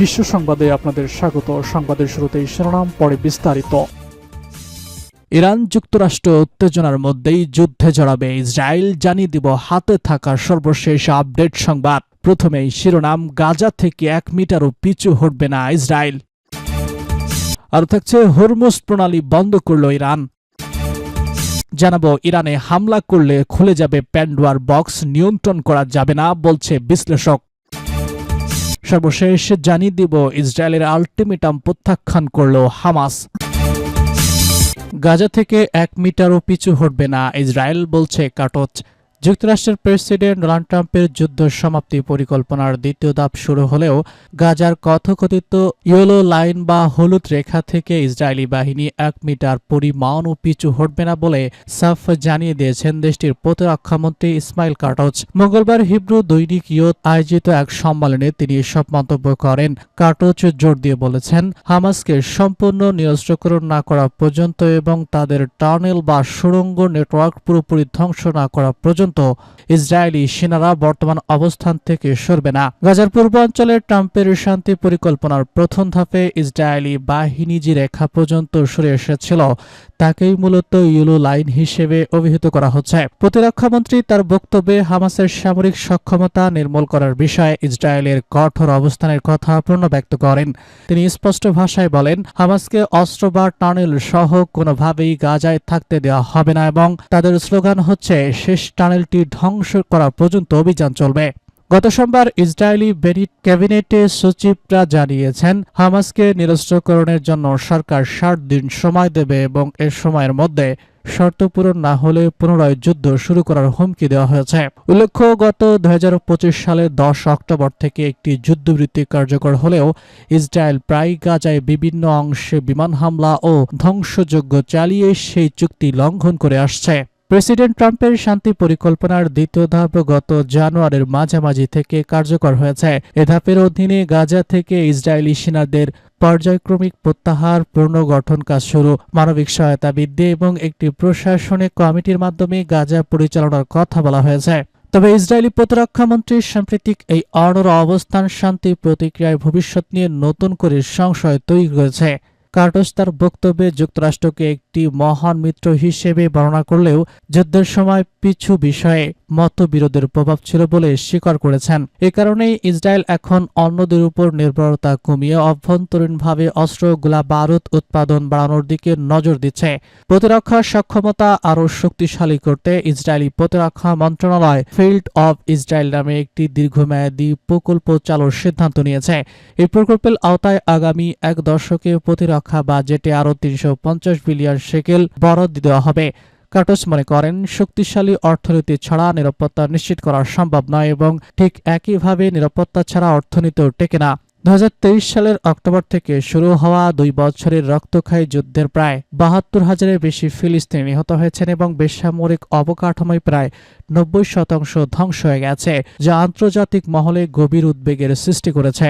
বিশ্ব সংবাদে আপনাদের স্বাগত। সংবাদের শুরুতেই শিরোনাম, পরে বিস্তারিত। ইরান যুক্তরাষ্ট্র উত্তেজনার মধ্যেই যুদ্ধে জড়াবে ইসরায়েল, জানিয়ে দিব হাতে থাকা সর্বশেষ আপডেট সংবাদ। প্রথমেই শিরোনাম, গাজা থেকে এক মিটারও পিছু হটবে না ইসরায়েল। আর থাকছে হরমুজ প্রণালী বন্ধ করল ইরান। জানাব, ইরানে হামলা করলে খুলে যাবে প্যান্ডোয়ার বক্স, নিয়ন্ত্রণ করা যাবে না, বলছে বিশ্লেষক। সর্বশেষ জানিয়ে দিব, ইসরায়েলের আলটিমেটাম প্রত্যাখ্যান করল হামাস। গাজা থেকে এক মিটারও পিছু হটবে না, ইসরায়েল বলছে কাটচ। যুক্তরাষ্ট্রের প্রেসিডেন্ট ডোনাল্ড ট্রাম্পের যুদ্ধ সমাপ্তি পরিকল্পনার দ্বিতীয় ধাপ শুরু হলেও গাজার কথকথিত ইয়েলো লাইন বা হলুদ রেখা থেকে ইসরায়েলি বাহিনী এক মিটার পরিমাণও পিছু হটবে না বলে সাফ জানিয়ে দিয়েছেন দেশটির প্রতিরক্ষামন্ত্রী ইসমাইল কাটচ। মঙ্গলবার হিব্রু দৈনিক ইয়ত আয়োজিত এক সম্মেলনে তিনি এসব মন্তব্য করেন। কাটচ জোর দিয়ে বলেছেন, হামাসকে সম্পূর্ণ নিরস্ত্রকরণ না করা পর্যন্ত এবং তাদের টানেল বা সুড়ঙ্গ নেটওয়ার্ক পুরোপুরি ধ্বংস না করা পর্যন্ত ইসরায়েলি সেনারা বর্তমান অবস্থান থেকে সরবে না। গাজার পূর্বাঞ্চলের ট্রাম্পের শান্তি পরিকল্পনার প্রথম ধাপে ইসরায়েলি বাহিনী যে রেখা পর্যন্ত সরে এসেছিল, তাকেই মূলত ইউলো লাইন হিসেবে অভিহিত করা হচ্ছে। প্রতিরক্ষামন্ত্রী তার বক্তব্যে হামাসের সামরিক সক্ষমতা নির্মূল করার বিষয়ে ইসরায়েলের কঠোর অবস্থানের কথা পূর্ণ ব্যক্ত করেন। তিনি স্পষ্ট ভাষায় বলেন, হামাসকে অস্ত্র বা টানেল সহ কোনোভাবেই গাজায় থাকতে দেওয়া হবে না এবং তাদের স্লোগান হচ্ছে, শেষ টানেলটি ধ্বংস করা পর্যন্ত অভিযান চলবে। গত সোমবার ইসরায়েলি বেনিট ক্যাবিনেটে সচিবরা জানিয়েছেন, হামাসকে নিরস্ত্রকরণের জন্য সরকার ষাট দিন সময় দেবে এবং এ সময়ের মধ্যে শর্ত পূরণ না হলে পুনরায় যুদ্ধ শুরু করার হুমকি দেওয়া হয়েছে। উল্লেখ্য, গত দুই সালের দশ অক্টোবর থেকে একটি যুদ্ধবৃত্তি কার্যকর হলেও ইসরায়েল প্রায় গাজায় বিভিন্ন অংশে বিমান হামলা ও ধ্বংসযজ্ঞ চালিয়ে সেই চুক্তি লঙ্ঘন করে আসছে। প্রেসিডেন্ট ট্রাম্পের শান্তি পরিকল্পনার দ্বিতীয় ধাপ গত জানুয়ারির মাঝামাঝি থেকে কার্যকর হয়েছে। এ ধাপের অধীনে গাজা থেকে ইসরায়েলি সেনাদের পর্যায়ক্রমিক প্রত্যাহার, পুনর্গঠন কাজ শুরু, মানবিক সহায়তা বৃদ্ধি এবং একটি প্রশাসনিক কমিটির মাধ্যমে গাজা পরিচালনার কথা বলা হয়েছে। তবে ইসরায়েলি প্রতিরক্ষামন্ত্রী সাম্প্রতিক এই অনর অবস্থান শান্তি প্রতিক্রিয়ায় ভবিষ্যৎ নিয়ে নতুন করে সংশয় তৈরি করেছে। কার্টোস তার বক্তব্যে যুক্তরাষ্ট্রকে একটি মহান মিত্র হিসেবে বর্ণনা করলেও যুদ্ধের সময় পিছু বিষয়ে মতবিরোধের প্রভাব ছিল বলে স্বীকার করেছেন। এ কারণেই ইসরায়েল এখন অন্যদের উপর নির্ভরতা কমিয়ে অভ্যন্তরীণভাবে অস্ত্র, গোলা বারুদ উৎপাদন বাড়ানোর দিকে নজর দিচ্ছে। প্রতিরক্ষা সক্ষমতা আরও শক্তিশালী করতে ইসরায়েলি প্রতিরক্ষা মন্ত্রণালয় ফিল্ড অব ইসরায়েল নামে একটি দীর্ঘমেয়াদী প্রকল্প চালুর সিদ্ধান্ত নিয়েছে। এই প্রকল্পের আওতায় আগামী এক দশকে প্রতিরক্ষা বাজেটে আরও তিনশো পঞ্চাশ বিলিয়ন শেকেল বরাদ্দ দেওয়া হবে। কার্টোস মনে করেন, শক্তিশালী অর্থনীতি ছাড়া নিরাপত্তা নিশ্চিত করা সম্ভব নয় এবং ঠিক একইভাবে নিরাপত্তা ছাড়া অর্থনীতিও টেকে না। দু হাজার তেইশ সালের অক্টোবর থেকে শুরু হওয়া দুই বছরের রক্তক্ষয়ী যুদ্ধের প্রায় বাহাত্তর হাজারের বেশি ফিলিস্তিনি নিহত হয়েছেন এবং বেসামরিক অবকাঠামোয় প্রায় নব্বই শতাংশ ধ্বংস হয়ে গেছে, যা আন্তর্জাতিক মহলে গভীর উদ্বেগের সৃষ্টি করেছে।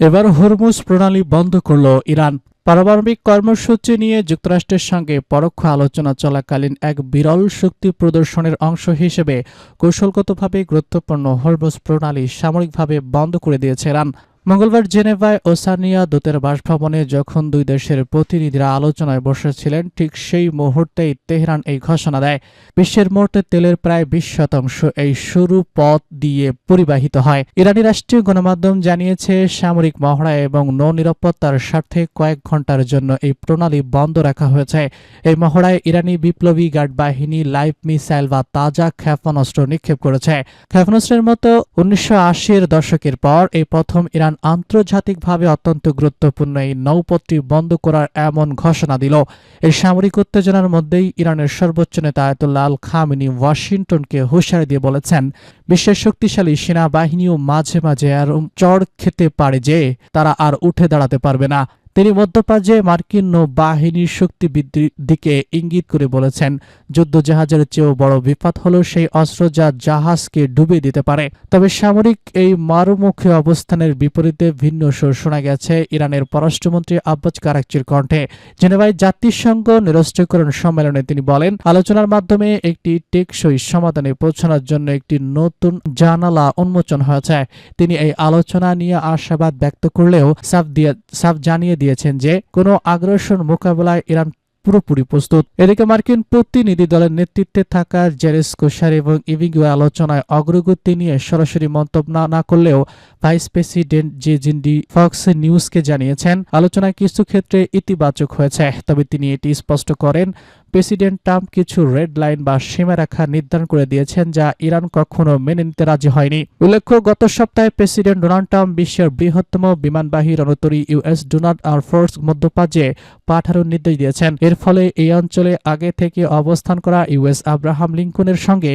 এবার হরমুজ প্রণালী বন্ধ করল ইরান। পারমাণবিক কর্মসূচি নিয়ে যুক্তরাষ্ট্রের সঙ্গে পরোক্ষ আলোচনা চলাকালীন এক বিরল শক্তি প্রদর্শনের অংশ হিসেবে কৌশলগতভাবে গুরুত্বপূর্ণ হরমুজ প্রণালী সামরিকভাবে বন্ধ করে দিয়েছে ইরান। মঙ্গলবার জেনেভায় ওসানিয়া দূতের বাসভবনে যখন দুই দেশের প্রতিনিধিরা আলোচনায় বসেছিলেন, ঠিক সেই মুহূর্তেই তেহরান এই ঘোষণা দেয়, বিশ্বের মোটে তেলের প্রায় বিশ শতাংশ এই সরু পথ দিয়ে পরিবাহিত হয়। ইরানি রাষ্ট্রীয় গণমাধ্যম জানিয়েছে, সামরিক মহড়া এবং নৌ নিরাপত্তার স্বার্থে কয়েক ঘণ্টার জন্য এই প্রণালী বন্ধ রাখা হয়েছে। এই মহড়ায় ইরানি বিপ্লবী গার্ড বাহিনী লাইভ মিসাইল বা তাজা ক্ষেপণাস্ত্র নিক্ষেপ করেছে। ক্ষেপণাস্ত্রের মতো উনিশশো আশির দশকের পর এই প্রথম ইরান আন্তর্জাতিকভাবে অত্যন্ত গুরুত্বপূর্ণ এই নৌপথটি বন্ধ করার এমন ঘোষণা দিল। এই সামরিক উত্তেজনার মধ্যেই ইরানের সর্বোচ্চ নেতা আয়তুল্লাহ আল খামিনি ওয়াশিংটনকে হুঁশিয়ারি দিয়ে বলেছেন, বিশ্বের শক্তিশালী সেনাবাহিনীও মাঝে মাঝে আর চড় খেতে পারে যে, তারা আর উঠে দাঁড়াতে পারবে না। তিনি মধ্যপ্রাচ্যে মার্কিন নৌবাহিনীর শক্তি বৃদ্ধির দিকে ইঙ্গিত করে বলেছেন, যুদ্ধজাহাজের চেয়েও বড় বিপদ হলো সেই অস্ত্র যা জাহাজকে ডুবিয়ে দিতে পারে। তবে সামরিক এই মারুমুখী অবস্থানের বিপরীতে ভিন্ন সুর শোনা গেছে ইরানের পররাষ্ট্রমন্ত্রী আব্বাস কারাকচির কণ্ঠে। জেনেভায় জাতিসংঘ নিরস্ত্রীকরণ সম্মেলনে তিনি বলেন, আলোচনার মাধ্যমে একটি টেকসই সমাধানে পৌঁছানোর জন্য একটি নতুন জানালা উন্মোচন হয়েছে। তিনি এই আলোচনা নিয়ে আশাবাদ ব্যক্ত করলেও সাফ দিয়ে, সাফ জানিয়ে দিয়েছেন যে, কোনো আগ্রাসন মোকাবেলায় ইরান পুরোপুরি প্রস্তুত। এদিকে মার্কিন প্রতিনিধি দলের নেতৃত্বে থাকা জেরেস কোশার এবং ইভিঙ্গু আলোচনায় অগ্রগতি নিয়ে সরাসরি মন্তব্য না না করলেও ভাইস প্রেসিডেন্ট জে জিন্ডি ফক্স নিউজকে জানিয়েছেন, আলোচনায় কিছু ক্ষেত্রে ইতিবাচক হয়েছে, তবে তিনি এটি স্পষ্ট করেন প্রেসিডেন্ট ট্রাম্প কিছু রেড লাইন বা সীমারেখা নির্ধারণ করে দিয়েছেন যা ইরান কখনো মেনে নিতে রাজি হয়নি। উল্লেখ্য, গত সপ্তাহে প্রেসিডেন্ট ডোনাল্ড ট্রাম্প বিশ্বের বৃহত্তম বিমানবাহী রণতরী ইউএস ডোনাল্ড ফোর্স মধ্যপ্রাচ্যে পাঠানোর নির্দেশ দিয়েছেন। এর ফলে এই অঞ্চলে আগে থেকে অবস্থান করা ইউএস আব্রাহাম লিঙ্কনের সঙ্গে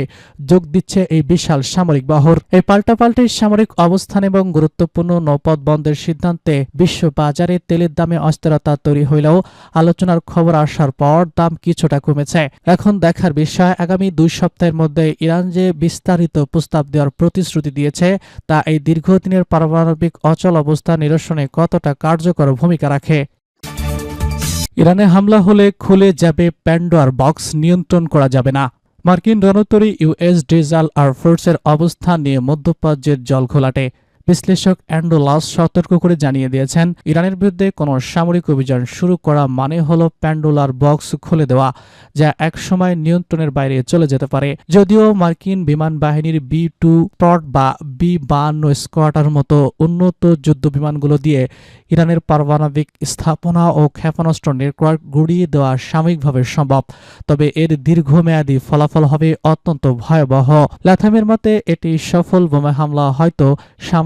যোগ দিচ্ছে এই বিশাল সামরিক বহর। এই পাল্টাপাল্টি সামরিক অবস্থান এবং গুরুত্বপূর্ণ নৌপথ বন্ধের সিদ্ধান্তে বিশ্ব বাজারে তেলের দামে অস্থিরতা তৈরি হইলেও আলোচনার খবর আসার পর দাম কিছুটা কমেছে। এখন দেখার বিষয়, আগামী দুই সপ্তাহের মধ্যে ইরান যে বিস্তারিত প্রস্তাব দেওয়ার প্রতিশ্রুতি দিয়েছে, তা এই দীর্ঘদিনের পারমাণবিক অচল অবস্থা নিরসনে কতটা কার্যকর ভূমিকা রাখে? ইরানে হামলা হলে খুলে যাবে প্যান্ডোয়ার বক্স, নিয়ন্ত্রণ করা যাবে না। মার্কিন রণতরী ইউএস ডিজাল এয়ারফোর্সের অবস্থান নিয়ে মধ্যপ্রাচ্যের জল ঘোলাটে। বিশ্লেষক অ্যান্ডোলাস সতর্ক করে জানিয়ে দিয়েছেন, ইরানের বিরুদ্ধে কোনো সামরিক অভিযান শুরু করা মানে হল প্যান্ডোলার বক্স খুলে দেওয়া, যা একসময় নিয়ন্ত্রণের বাইরে চলে যেতে পারে। যদিও মার্কিন বিমান বাহিনীর বি টু টট বা বি বান্ন স্কোয়াটার মতো উন্নত যুদ্ধ বিমানগুলো দিয়ে ইরানের পারমাণবিক স্থাপনা ও ক্ষেপণাস্ত্র নেটওয়ার্ক গুড়িয়ে দেওয়া সাময়িকভাবে সম্ভব, তবে এর দীর্ঘমেয়াদী ফলাফল হবে অত্যন্ত ভয়াবহ। ল্যাথামের মতে, এটি সফল বোমা হামলা হয়তো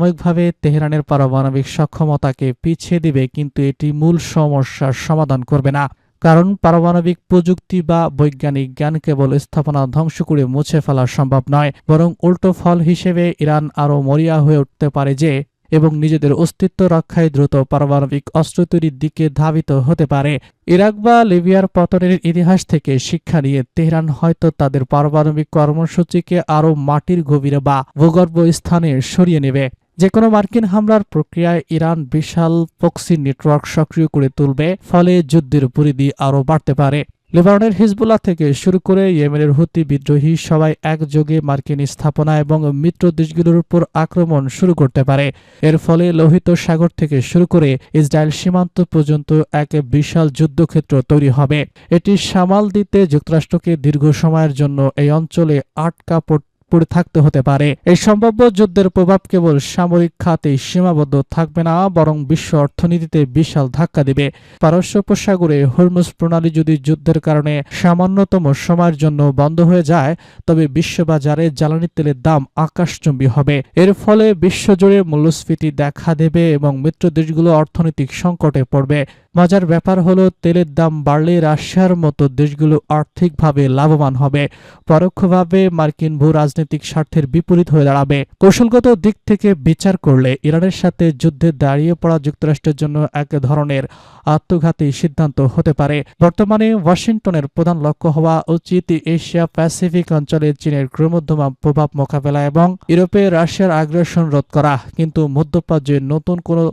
সাময়িকভাবে তেহরানের পারমাণবিক সক্ষমতাকে পিছিয়ে দিবে, কিন্তু এটি মূল সমস্যার সমাধান করবে না। কারণ পারমাণবিক প্রযুক্তি বা বৈজ্ঞানিক জ্ঞান কেবল স্থাপনা ধ্বংস করে মুছে ফেলা সম্ভব নয়, বরং উল্টো ফল হিসেবে ইরান আরও মরিয়া হয়ে উঠতে পারে যে, এবং নিজেদের অস্তিত্ব রক্ষায় দ্রুত পারমাণবিক অস্ত্র তৈরির দিকে ধাবিত হতে পারে। ইরাক বা লিবিয়ার পতনের ইতিহাস থেকে শিক্ষা নিয়ে তেহরান হয়তো তাদের পারমাণবিক কর্মসূচিকে আরও মাটির গভীরে বা ভূগর্ভ স্থানে সরিয়ে নেবে। যে কোনো মার্কিন হামলার প্রক্রিয়ায় ইরান বিশাল প্রক্সি নেটওয়ার্ক সক্রিয় করে তুলবে, ফলে যুদ্ধের পরিধি আরও বাড়তে পারে। লেবাননের হিজবুল্লাহ থেকে শুরু করে ইয়েমেনের হুতি বিদ্রোহী সবাই একযোগে মার্কিন স্থাপনা এবং মিত্র দেশগুলোর উপর আক্রমণ শুরু করতে পারে। এর ফলে লোহিত সাগর থেকে শুরু করে ইসরায়েল সীমান্ত পর্যন্ত এক বিশাল যুদ্ধক্ষেত্র তৈরি হবে। এটি সামাল দিতে যুক্তরাষ্ট্রকে দীর্ঘ সময়ের জন্য এই অঞ্চলে আটকা পড়তে পড়ে থাকতে হতে পারে। এই সম্ভাব্য যুদ্ধের প্রভাব কেবল সামরিক খাতে সীমাবদ্ধ থাকবে না, বরং বিশ্ব অর্থনীতিতে বিশাল ধাক্কা দেবে। পারস্য উপসাগরে হরমুজ প্রণালী যদি যুদ্ধের কারণে সামান্যতম সময়ের জন্য বন্ধ হয়ে যায়, তবে বিশ্ববাজারে জ্বালানি তেলের দাম আকাশচুম্বী হবে। এর ফলে বিশ্বজুড়ে মূল্যস্ফীতি দেখা দেবে এবং মিত্র দেশগুলো অর্থনৈতিক সংকটে পড়বে। মজার ব্যাপার হলো তেলের দাম বাড়লে রাশিয়ার মতো দেশগুলো আর্থিকভাবে লাভবান হবে। পরোক্ষভাবে মার্কিন ভূ রাজনৈতিক স্বার্থের বিপরীত হয়ে দাঁড়াবে। কৌশলগত দিক থেকে বিচার করলে ইরানের সাথে যুদ্ধে দাঁড়িয়ে পড়া যুক্তরাষ্ট্রের জন্য এক ধরনের আত্মঘাতী সিদ্ধান্ত হতে পারে। বর্তমানে ওয়াশিংটনের প্রধান লক্ষ্য হওয়া উচিত এশিয়া প্যাসিফিক অঞ্চলে চীনের ক্রমোদ্যমা প্রভাব মোকাবেলা এবং ইউরোপে রাশিয়ার আগ্রাসন রোধ করা। কিন্তু মধ্যপ্রাচ্যে নতুন কোনো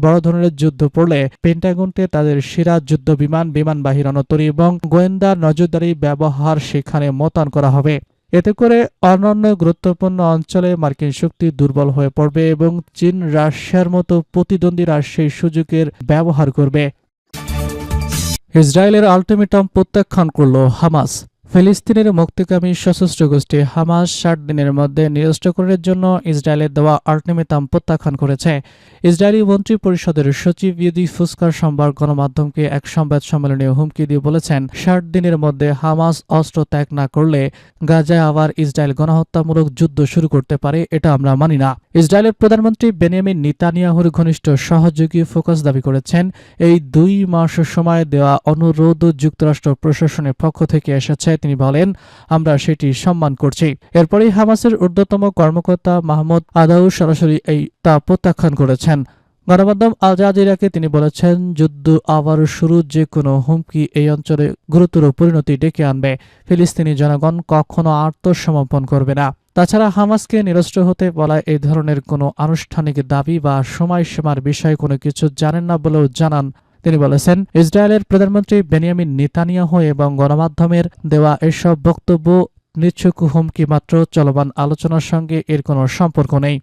বড় ধরনের যুদ্ধ পড়লে পেন্টাগনকে তাদের সেরা যুদ্ধ বিমান বিমান, বিমানবাহী রণতরী এবং গোয়েন্দা নজরদারি ব্যবহার সেখানে মোতায়েন করা হবে। এতে করে অন্যান্য গুরুত্বপূর্ণ অঞ্চলে মার্কিন শক্তি দুর্বল হয়ে পড়বে এবং চীন রাশিয়ার মতো প্রতিদ্বন্দ্বীরা সেই সুযোগের ব্যবহার করবে। ইসরায়েলের আলটিমেটাম প্রত্যাখ্যান করল হামাস। ফিলিস্তিনের মুক্তিকামী সশস্ত্র গোষ্ঠী হামাস ষাট দিনের মধ্যে নিরস্ত্রকরণের জন্য ইসরায়েলের দেওয়া আল্টিমেটাম প্রত্যাখ্যান করেছে। ইসরায়েলি মন্ত্রী পরিষদের সচিব ইউদি ফুস্কার সোমবার গণমাধ্যমকে এক সংবাদ সম্মেলনে হুমকি দিয়ে বলেছেন, ষাট দিনের মধ্যে হামাস অস্ত্র ত্যাগ না করলে গাজায় আবার ইসরায়েল গণহত্যামূলক যুদ্ধ শুরু করতে পারে, এটা আমরা মানি না। ইসরায়েলের প্রধানমন্ত্রী বেনিয়ামিন নিতানিয়াহুর ঘনিষ্ঠ সহযোগী ফোকাস দাবি করেছেন, এই দুই মাস সময় দেওয়া অনুরোধ যুক্তরাষ্ট্র প্রশাসনের পক্ষ থেকে এসেছে। তিনি বলেন, আমরা সেটি সম্মান করছি। এরপরেই হামাসের ঊর্ধ্বতম কর্মকর্তা মাহমুদ আদাউ সরাসরি এই তা প্রত্যাখ্যান করেছেন। গণমাধ্যম আল জাজিরাকে তিনি বলেছেন, যুদ্ধ আবার শুরু যে কোনো হুমকি এই অঞ্চলে গুরুতর পরিণতি ডেকে আনবে। ফিলিস্তিনি জনগণ কখনো আত্মসমর্পণ করবে না। তাছাড়া হামাসকে নিরস্ত্র হতে বলা এই ধরনের কোনো আনুষ্ঠানিক দাবি বা সময়সীমার বিষয়ে কোনো কিছু জানেন না বলেও জানান তিনি বলেছেন, ইসরায়েলের প্রধানমন্ত্রী বেনিয়ামিন নিতানিয়াহ এবং গণমাধ্যমের দেওয়া এসব বক্তব্য নিচ্ছুক হুমকি মাত্র চলমান আলোচনার সঙ্গে এর কোনো সম্পর্ক নেই।